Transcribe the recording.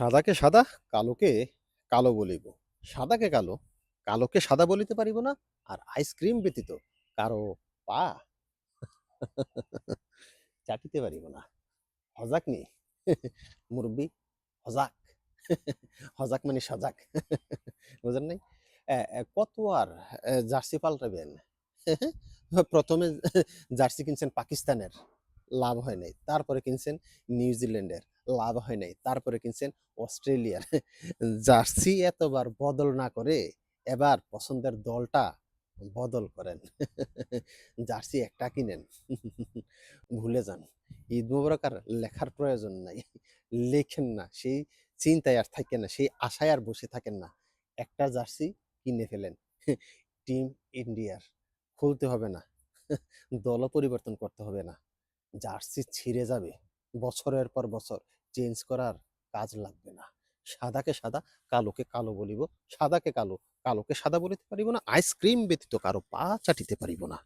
সাদাকে সাদা, কালোকে কালো বলিব। সাদাকে কালো, কালোকে সাদা বলিতে পারিব না, আর আইসক্রিম ব্যতীত কারও পা চাটিতে পারিব না। হজাক নি, মুরব্বী, হজাক হজাক মানে সজাক, বুঝেন নাই? কত আর জার্সি পাল্টাবেন? প্রথমে জার্সি কিনছেন পাকিস্তানের, লাভ হয় নাই। তারপরে কিনছেন নিউজিল্যান্ডের। লাভ হয় নাই। তারপরে কিনছেন অস্ট্রেলিয়ার। জার্সি এতবার বদল না করে এবার পছন্দের দলটা বদল করেন। জার্সি একটা কিনেন। ভুলে যান। ঈদ মুবারক আর লেখার প্রয়োজন নাই। লেখেন না। সেই চিন্তায় আর থাকেন না। সেই আশায় আর বসে থাকেন না। একটা জার্সি কিনে ফেলেন। টিম ইন্ডিয়ার। খুলতে হবে না। দলও পরিবর্তন করতে হবে না। জার্সি ছিঁড়ে যাবে। বছরের পর বছর। চেঞ্জ করার কাজ লাগবে না। সাদাকে সাদা, কালোকে কালো বলিব। সাদাকে কালো, কালোকে সাদা বলিতে পারিব না। আইসক্রিম ব্যতীত কারও পা চাটিতে পারিব না।